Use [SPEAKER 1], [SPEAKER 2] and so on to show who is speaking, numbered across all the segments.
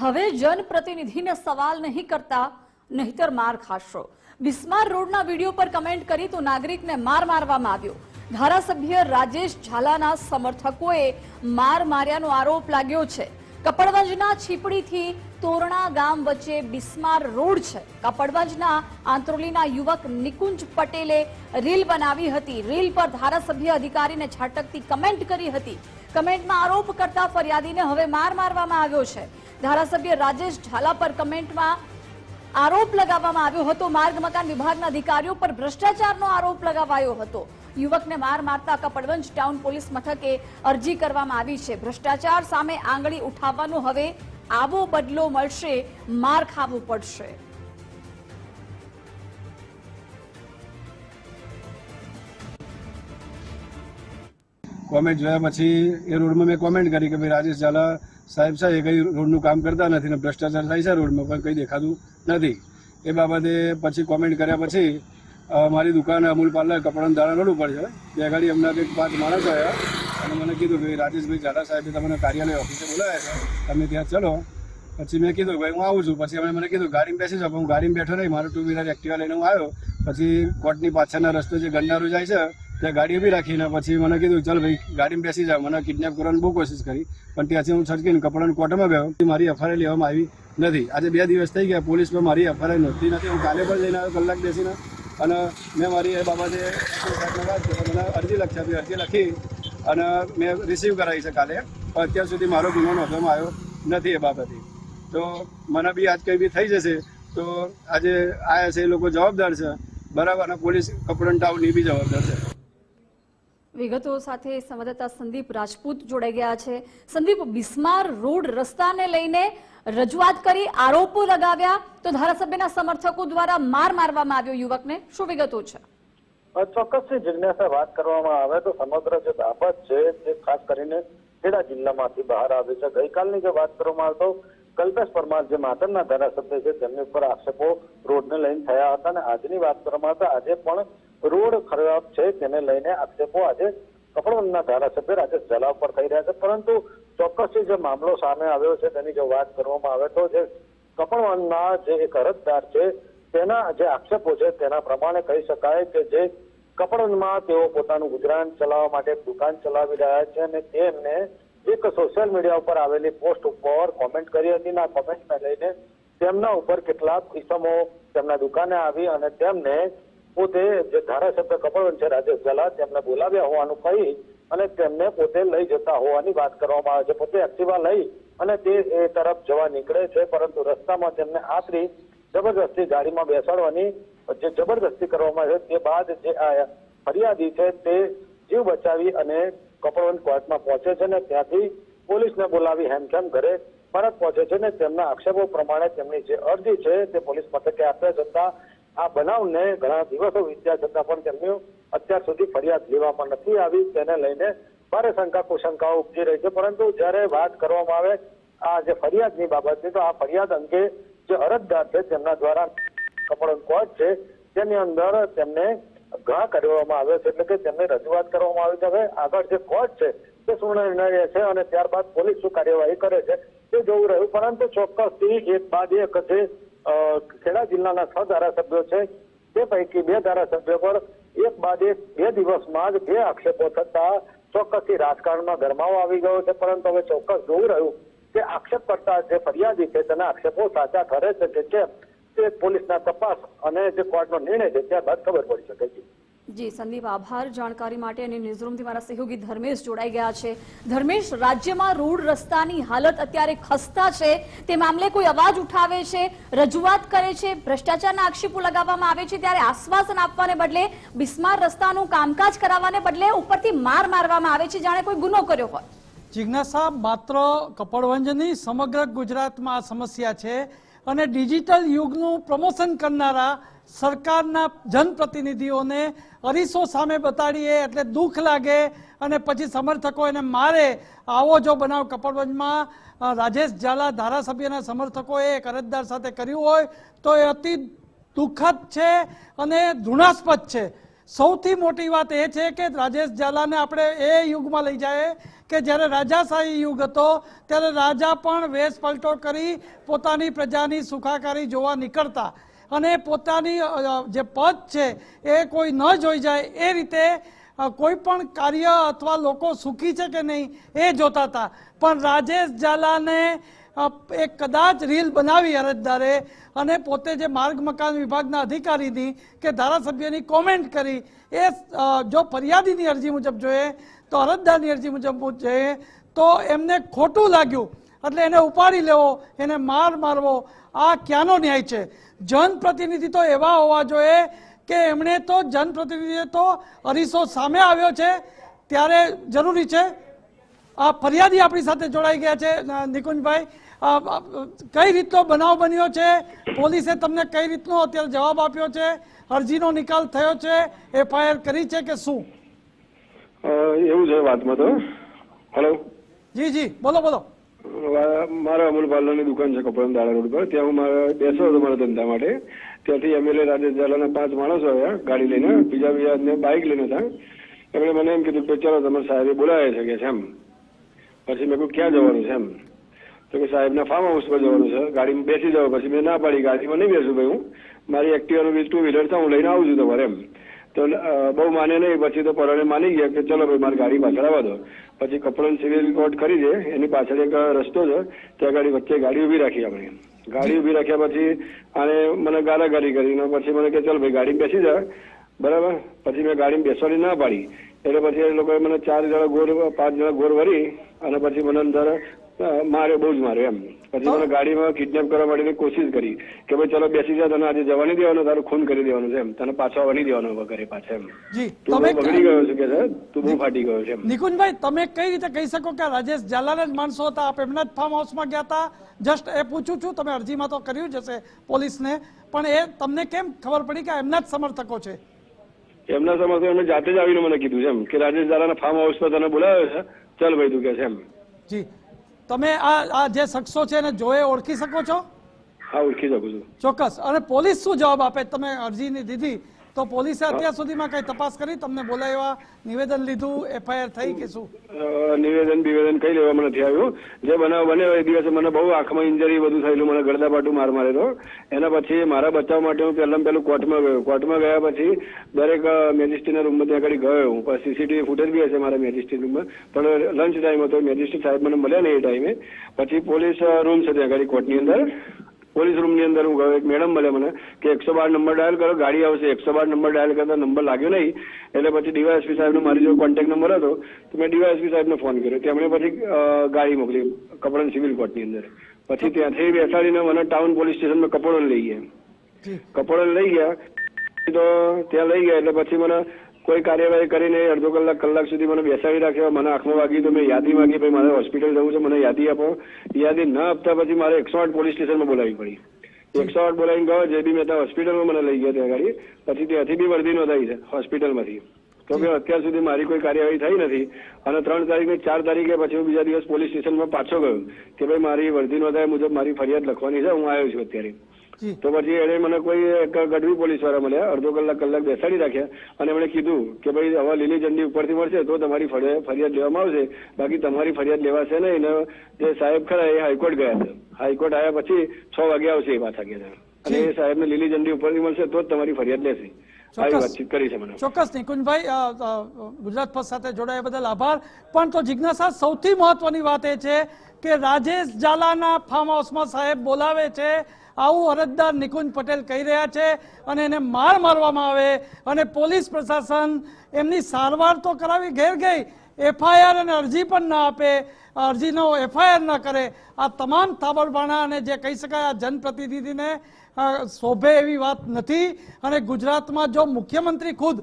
[SPEAKER 1] હવે જનપ્રતિનિધિને સવાલ નહીં કરતા, નહીતર માર ખાશો. બિસ્માર રોડના વીડિયો પર કમેન્ટ કરી તો નાગરિકને માર મારવામાં આવ્યો. ધારાસભ્ય રાજેશ ઝાલાના સમર્થકોએ માર માર્યાનો આરોપ લાગ્યો છે. કપડવંજના છીપડીથી તોરણા ગામ વચ્ચે બિસ્માર રોડ છે. કપડવંજના આંત્રોલીના યુવક નિકુંજ પટેલે રીલ બનાવી હતી. રીલ પર ધારાસભ્ય અધિકારીને છાટકતી કમેન્ટ કરી હતી. કમેન્ટમાં આરોપ કરતા ફરિયાદીને હવે માર મારવામાં આવ્યો છે. ધારાસભ્ય રાજેશ ઝાલા પર કમેન્ટમાં આરોપ લગાવવામાં આવ્યો હતો. માર્ગ, મકાન વિભાગના અધિકારીઓ પર ભ્રષ્ટાચારનો આરોપ લગાવાયો હતો. યુવકને માર મારતા કપડવંજ ટાઉન પોલીસ મથકે અરજી કરવામાં આવી છે. ભ્રષ્ટાચાર સામે આંગળી ઉઠાવવાનો હવે આવો બદલો મળશે. માર ખાવું પડશે.
[SPEAKER 2] કોમેન્ટ જોયા પછી એ રોડમાં મેં કોમેન્ટ કરી કે ભાઈ રાજેશ ઝાલા સાહેબ છે એ કંઈ રોડનું કામ કરતા નથી ને ભ્રષ્ટાચાર થાય છે રોડમાં, પણ કંઈ દેખાતું નથી. એ બાબતે પછી કોમેન્ટ કર્યા પછી મારી દુકાન અમૂલ પાર્લર કપડાનું દાણા રોડ ઉપર છે. ત્યાં આગળ એમના કંઈક પાંચ માણસ આવ્યા અને મને કીધું કે રાજેશભાઈ ઝાલા સાહેબે તમને કાર્યાલય ઓફિસે બોલાવ્યા છે. તમે ત્યાં ચલો. પછી મેં કીધું, ભાઈ, હું આવું છું. પછી એમણે મને કીધું, ગાડીમાં બેસી જાઓ. હું ગાડીમાં બેઠો નહીં. મારું ટુ વ્હીલર એક્ટિવા લઈને હું આવ્યો. પછી કોર્ટની પાછળના રસ્તે જે ગન્નારું જાય છે ત્યાં ગાડી ઊભી રાખીને પછી મને કીધું, ચાલ ભાઈ, ગાડીમાં બેસી જાઓ મને કિડનેપ કરવાની બહુ કોશિશ કરી, પણ ત્યાંથી હું છટકીને કપડાનું કોર્ટમાં ગયો મારી એફઆઈઆર લેવામાં આવી નથી. આજે બે દિવસ થઈ ગયા પોલીસ પર મારી એફઆઈઆર નહોતી, નથી. હું કાલે પણ જઈને આવ્યો કલાક બેસીને અને મેં મારી એ બાબતે મને અરજી લખી આપી, અરજી લખી અને મેં રિસીવ કરાવી છે કાલે. પણ અત્યાર સુધી મારો ગુનો નોંધવામાં આવ્યો નથી એ બાબતે. તો મને બી આજ કંઈ બી થઈ જશે તો આજે આયા છે એ લોકો જવાબદાર છે. બરાબર, અને પોલીસ કપડન ટાઉનની બી જવાબદાર છે.
[SPEAKER 1] વિગતો સાથે સંવાદદાતા સંદીપ રાજપૂત જોડાઈ ગયા છે. સંદીપ, બિસ્માર રોડ રસ્તાને લઈને રજૂઆત કરી આરોપો લગાવ્યા તો ધારાસભ્યના સમર્થકો દ્વારા માર મારવામાં આવ્યો યુવકને. શું વિગતો છે?
[SPEAKER 3] ચોક્કસથી જિજ્ઞાસા વાત કરવામાં આવે તો સમગ્ર જે બાબત છે તે ખાસ કરીને ખેડા જિલ્લામાંથી બહાર આવે છે. ગઈકાલની જે વાત કરવામાં આવે તો કલ્પેશ પરમાર, જે માતરના ધારાસભ્ય છે, તેમની ઉપર આક્ષેપો રોડને લઈને થયા હતા અને આજની વાત કરવામાં આવે તો આજે પણ રોડ ખરાબ છે તેને લઈને આક્ષેપો આજે કપડવંજના ધારાસભ્ય રાજેશ ઝાલા ઉપર થઈ રહ્યા છે. પરંતુ ચોક્કસ જે મામલો સામે આવ્યો છે તેની જો વાત કરવામાં આવે તો જે કપડવંજના જે એક અરજદાર છે, તેના જે આક્ષેપો છે તેના પ્રમાણે કહી શકાય કે જે કપડવંજમાં તેઓ પોતાનું ગુજરાન ચલાવવા માટે દુકાન ચલાવી રહ્યા છે અને તેમને એક સોશિયલ મીડિયા ઉપર આવેલી પોસ્ટ ઉપર કોમેન્ટ કરી હતી. અને કોમેન્ટને લઈને તેમના ઉપર કેટલાક ઇસમો તેમના દુકાને આવી અને તેમને પોતે જે ધારાસભ્ય છે, રાજેશ ઝાલા તેમને બોલાવ્યા હોવાનું કહી અને તેમને પોતે લઈ જતા હોવાની વાત કરવામાં આવે છે. પોતે એક્ટિવા લઈ અને તે એ તરફ જવા નીકળે છે, પરંતુ રસ્તામાં તેમને આતરી જબરદસ્તી ગાડીમાં બેસાડવાની જે જબરદસ્તી કરવામાં આવે તે બાદ જે આ ફરિયાદી છે, તે જીવ બચાવી અને કપડવંત કોર્ટમાં પહોંચે છે અને ત્યાંથી પોલીસને બોલાવી હેમખેમ ઘરે પરત પહોંચે છે ને તેમના આક્ષેપો પ્રમાણે તેમની જે અરજી છે, તે પોલીસ મથકે આપ્યા છતાં આ બનાવને ઘણા દિવસો વીત્યા છતાં પણ તેમની અત્યાર સુધી ફરિયાદ લેવામાં નથી આવી. તેને લઈને ભારે શંકા કુશંકાઓ ઉપજી રહી છે. પરંતુ જ્યારે વાત કરવામાં આવે આ જે ફરિયાદની બાબતની, તો આ ફરિયાદ અંગે જે અરજદાર છે, તેમના દ્વારા કપડન કોર્ટ છે, તેની અંદર તેમને ઘા કરવામાં આવ્યો છે. એટલે કે તેમને રજૂઆત કરવામાં આવી છે. હવે આગળ જે કોર્ટ છે, તે શું છે અને ત્યારબાદ પોલીસ શું કાર્યવાહી કરે છે, તે જોવું રહ્યું. પરંતુ ચોક્કસથી એક બાદ એક જે ખેડા જિલ્લાના છ ધારાસભ્યો છે. તે પૈકી બે ધારાસભ્યો પર એક બાદ એક, બે દિવસમાં જ બે આક્ષેપો થતા ચોક્કસથી રાજકારણમાં ગરમાવો આવી ગયો છે. પરંતુ હવે ચોક્કસ જોવું રહ્યું કે આક્ષેપ કરતા જે ફરિયાદી છે, તેના આક્ષેપો સાચા ઠરે છે. કે કેમ? તે પોલીસના તપાસ અને જે કોર્ટનો નિર્ણય છે ત્યારબાદ ખબર પડી શકે છે.
[SPEAKER 1] જી, સંદીપ, આભાર જાણકારી માટે અને ન્યૂઝરૂમથી મારા સહયોગી ધર્મેશ જોડાઈ ગયા છે. ધર્મેશ, રાજ્યમાં રોડ રસ્તાની હાલત અત્યારે ખસ્તા છે. તે મામલે કોઈ અવાજ ઉઠાવે છે? રજૂઆત કરે છે? ભ્રષ્ટાચારના આક્ષેપો લગાવવામાં આવે છે? ત્યારે આશ્વાસન આપવાને બદલે, બિસ્માર રસ્તાનું કામકાજ કરાવવાને બદલે ઉપરથી માર મારવામાં આવે છે. જાણે કોઈ ગુનો કર્યો હોય.
[SPEAKER 4] જિજ્ઞાસા, માત્ર કપડવંજની સમગ્ર ગુજરાતમાં આ સમસ્યા છે. અને ડિજિટલ યુગનું પ્રમોશન કરનારા સરકારના જનપ્રતિનિધિઓને અરીસો સામે બતાડીએ એટલે દુઃખ લાગે અને પછી સમર્થકો એને મારે. આવો જો બનાવ કપડવંજમાં રાજેશ ઝાલા ધારાસભ્યના સમર્થકોએ એક અરજદાર સાથે કર્યું હોય તો એ અતિ દુઃખદ છે અને ઘૃણાસ્પદ છે. સૌથી મોટી વાત એ છે કે રાજેશ ઝાલાને આપણે એ યુગમાં લઈ જાય કે જ્યારે રાજાશાહી યુગ હતો, ત્યારે રાજા પણ વેશ પલટો કરી પોતાની પ્રજાની સુખાકારી જોવા નીકળતા. અને પોતાની જે પદ છે એ કોઈ ન જોઈ જાય એ રીતે કોઈ પણ કાર્ય અથવા લોકો સુખી છે કે નહીં એ જોતા હતા. પણ રાજેશ ઝાલાને એક કદાચ રીલ બનાવી અરજદારે અને પોતે જે માર્ગ મકાન વિભાગના અધિકારીની કે ધારાસભ્યની કોમેન્ટ કરી, એ જો ફરિયાદીની અરજી મુજબ જોઈએ, તો અરજદારની અરજી મુજબ જોઈએ તો એમને ખોટું લાગ્યું. એટલે એને ઉપાડી લેવો, એને માર મારવો, આ ક્યાંનો ન્યાય છે? જનપ્રતિનિધિ તો એવા હોવા જોઈએ કે એમણે તો જનપ્રતિનિધિએ તો અરીસો સામે આવ્યો છે, ત્યારે જરૂરી છે આ ફરિયાદી આપણી સાથે જોડાઈ ગયા છે નિકુંજભાઈ. કઈ રીતનો બનાવ બન્યો છે? પોલીસે તમને કઈ રીતનો અત્યારે જવાબ આપ્યો છે? અરજીનો નિકાલ થયો છે? એફઆઈઆર કરી છે કે શું?
[SPEAKER 2] એવું છે વાતમાં તો. હેલો
[SPEAKER 4] જી જી. બોલો બોલો.
[SPEAKER 2] મારા અમૂલ પાર્લરની દુકાન છે કપડાં દાડા રોડ પર. ત્યાં હું મારા બેસો હતો મારા ધંધા માટે. ત્યાંથી એમએલએ રાજેશ ઝાલાના પાંચ માણસો આવ્યા ગાડી લઈને. બીજા બીજા બાઇક લઈને હતા. એમણે મને એમ કીધું કે ચાલો તમારે સાહેબે બોલાવે છે. કે છે એમ. પછી મેં કહ્યું ક્યાં જવાનું છે? એમ. તો કે સાહેબના ફાર્મ હાઉસ પર જવાનું છે. ગાડીમાં બેસી જાવ પછી મેં ના પાડી ગાડીમાં નહીં બેસું ભાઈ હું. મારી એક્ટિવાનું ટુ વ્હીલર છે, હું લઈને આવું છું તમારે એમ. તો બહુ માને નહીં. પછી તો પરોને માની ગયા કે, ચલો ભાઈ, મારી ગાડી પાછળ આવવા દો. પછી કપડાં સિવિલ કોર્ટ કરી દે એની પાછળ એક રસ્તો છે. ત્યાં ગાડી વચ્ચે ગાડી ઊભી રાખી આપણે. ગાડી ઊભી રાખ્યા પછી આને મને ગારાગારી કરીને પછી મને કે, ચાલ ભાઈ ગાડી બેસી જા. બરાબર? પછી મેં ગાડીમાં બેસવાની ના પાડી. એટલે પછી એ લોકોએ મને ચાર જણા ગોર પાંચ જણા ગોર વરી અને પછી મને અંદર માર્યો બહુ જ માર્યો એમ. પછી મને ગાડીમાં કિડનેપ કરવા માટેની કોશિશ કરી કે ભાઈ ચલો બેસી જા તને આજે જવા નહીં દેવાનું તારું ખૂન કરી દેવાનું છે એમ. તને પાછો આવવા નહીં દેવાનો હવે ઘરે પાછા એમ. તું બગડી ગયો છે કે તું બહુ ફાટી ગયો છે
[SPEAKER 4] નિકુંજભાઈ તમે કઈ રીતે કહી શકો કે રાજેશ ઝાલાના જ માણસો હતા? આપ એમના જ ફાર્મ હાઉસમાં ગયા હતા? જસ્ટ એ પૂછું છું તમે અરજીમાં તો કર્યું જ હશે પોલીસને. પણ એ તમને કેમ ખબર પડી કે એમના જ સમર્થકો છે?
[SPEAKER 2] એમના સમર્થકો એમને જાતે જ આવીને મને કીધું છે એમ કે રાજેશ ઝાલાના ફાર્મ હાઉસ પર તને બોલાવ્યો છે? ચાલ ભાઈ તું કે છે એમ.
[SPEAKER 4] જી. તમે આ આ જે શખ્સો છે એને જોએ ઓળખી શકો છો?
[SPEAKER 2] હા ઓળખી શકું છું.
[SPEAKER 4] ચોક્કસ. અને પોલીસ શું જવાબ આપે? તમે અરજીની દીધી તો પોલીસે અત્યાર સુધીમાં કઈ તપાસ કરી? તમને બોલાવ્યા, નિવેદન લીધું, એફઆઈઆર થઈ કે શું?
[SPEAKER 2] નિવેદન, બિવેદન કઈ લેવામાં નથી આવ્યું. જે બનાવ બન્યો એ દિવસે મને બહુ આંખમાં ઇન્જરી બધું થયેલું, મને ગળદાપાટું માર મારેલો. એના પછી મારા બચાવ માટે હું પહેલાં પહેલું કોર્ટમાં ગયો. કોર્ટમાં ગયા પછી દરેક મેજિસ્ટ્રીના રૂમમાં ત્યાં આગળ ગયો હું. સીસીટીવી ફૂટેજ બી હશે મારા મેજિસ્ટ્રી રૂમમાં પણ લંચ ટાઈમ હતો. મેજિસ્ટ્રી સાહેબ મને મળ્યા નહીં એ ટાઈમે પછી પોલીસ રૂમ છે ત્યાં આગળ કોર્ટની અંદર. પોલીસ રૂમની અંદર હું ગયો. એક મેડમ મળે મને કે એકસો બાર નંબર ડાયલ કરો ગાડી આવશે એકસો બાર નંબર ડાયલ કરતા નંબર લાગ્યો નહીં. એટલે પછી ડીવાયએસપી સાહેબનો મારી જોડે કોન્ટેક્ટ નંબર હતો. તો મેં ડીવાયએસપી સાહેબને ફોન કર્યો. તેમણે પછી ગાડી મોકલી કપડન સિવિલ કોર્ટની અંદર. પછી ત્યાંથી બેસાડીને મને ટાઉન પોલીસ સ્ટેશનમાં કપડોન લઈ ગયા.
[SPEAKER 4] કપડો
[SPEAKER 2] કપડોન લઈ ગયા. તો ત્યાં લઈ ગયા એટલે પછી મને કોઈ કાર્યવાહી કરીને અડધો કલાક કલાક સુધી મને બેસાડી રાખ્યો મને આંખમાં વાગી તો મેં યાદી માગી, ભાઈ મારે હોસ્પિટલ જવું છે, મને યાદી આપો. યાદી ન આપતા પછી મારે એકસો આઠ પોલીસ સ્ટેશનમાં બોલાવી પડી. એકસો આઠ બોલાવીને ગયો જે બી મહેતા હોસ્પિટલમાં મને લઈ ગયા ત્યાં ગાડી, પછી ત્યાંથી બી વર્ધી નોંધાઈ છે હોસ્પિટલમાંથી તો કે અત્યાર સુધી મારી કોઈ કાર્યવાહી થઈ નથી અને ત્રણ તારીખે ચાર તારીખે પછી હું બીજા દિવસ પોલીસ સ્ટેશનમાં પાછો ગયો કે ભાઈ મારી વર્ધી નોંધાય મુજબ મારી ફરિયાદ લખવાની છે, હું આવ્યો છું અત્યારે. તો પછી એને મને કોઈ ગઢવી પોલીસવાળા મળ્યા અડધો કલાક કલાક બેસાડી રાખ્યા અને એમણે કીધું કે ભાઈ હવે લીલી ઝંડી ઉપરથી મળશે તો તમારી ફરિયાદ લેવામાં આવશે બાકી તમારી ફરિયાદ લેવાશે નહીં ને જે સાહેબ ખરા એ હાઈકોર્ટ ગયા છે હાઈકોર્ટ આવ્યા પછી છ વાગે આવશે એ પાછા ગયા અને એ સાહેબને લીલી ઝંડી ઉપરથી મળશે તો જ તમારી ફરિયાદ લેશે.
[SPEAKER 4] ચોક્કસ.
[SPEAKER 2] કરી છે મને.
[SPEAKER 4] ચોક્કસ નિકુંજભાઈ ગુજરાત ફર્સ્ટ સાથે જોડાયા બદલ આભાર. પણ તો જિજ્ઞાસા સૌથી મહત્વની વાત એ છે કે રાજેશ ઝાલાના ફાર્મ હાઉસમાં સાહેબ બોલાવે છે આવું અરજદાર નિકુંજ પટેલ કહી રહ્યા છે અને એને માર મારવામાં આવે અને પોલીસ પ્રશાસન એમની સારવાર તો કરાવી ઘેર ગઈ એફઆઈઆર અને અરજી પણ ના આપે અરજીનો એફઆઈઆર ન કરે. આ તમામ તાબડબાણા અને જે કહી શકાય આ જનપ્રતિનિધિને શોભે એવી વાત નથી. અને ગુજરાતમાં જો મુખ્યમંત્રી ખુદ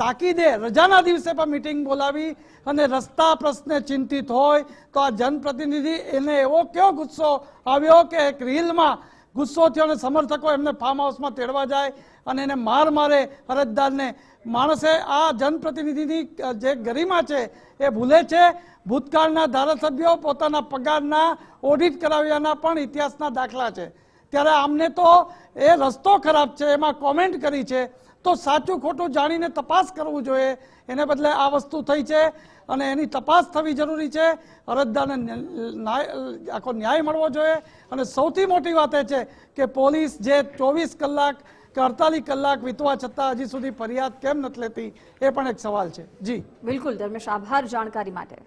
[SPEAKER 4] તાકીદે રજાના દિવસે પણ મિટિંગ બોલાવી અને રસ્તા પ્રશ્ને ચિંતિત હોય, તો આ જનપ્રતિનિધિ એને એવો કયો ગુસ્સો આવ્યો કે એક રીલમાં ગુસ્સો થયો અને સમર્થકો એમને ફાર્મ હાઉસમાં તેડવા જાય અને એને માર મારે અરજદારને. માણસે આ જનપ્રતિનિધિની જે ગરિમા છે એ ભૂલે છે. ભૂતકાળના ધારાસભ્યો પોતાના પગારના ઓડિટ કરાવ્યાના પણ ઇતિહાસના દાખલા છે. ત્યારે આમને તો એ રસ્તો ખરાબ છે, એમાં કોમેન્ટ કરી છે. તો સાચું ખોટું જાણીને તપાસ કરવું જોઈએ. એને બદલે આ વસ્તુ થઈ છે અને એની તપાસ થવી જરૂરી છે. અરજદારને આખો ન્યાય મળવો જોઈએ. અને સૌથી મોટી વાત એ છે કે પોલીસ જે ચોવીસ કલાક કે અડતાલીસ કલાક વીતવા છતાં હજી સુધી ફરિયાદ કેમ નથી લેતી, એ પણ એક સવાલ છે. જી.
[SPEAKER 1] બિલકુલ, ધર્મેશ, આભાર જાણકારી માટે.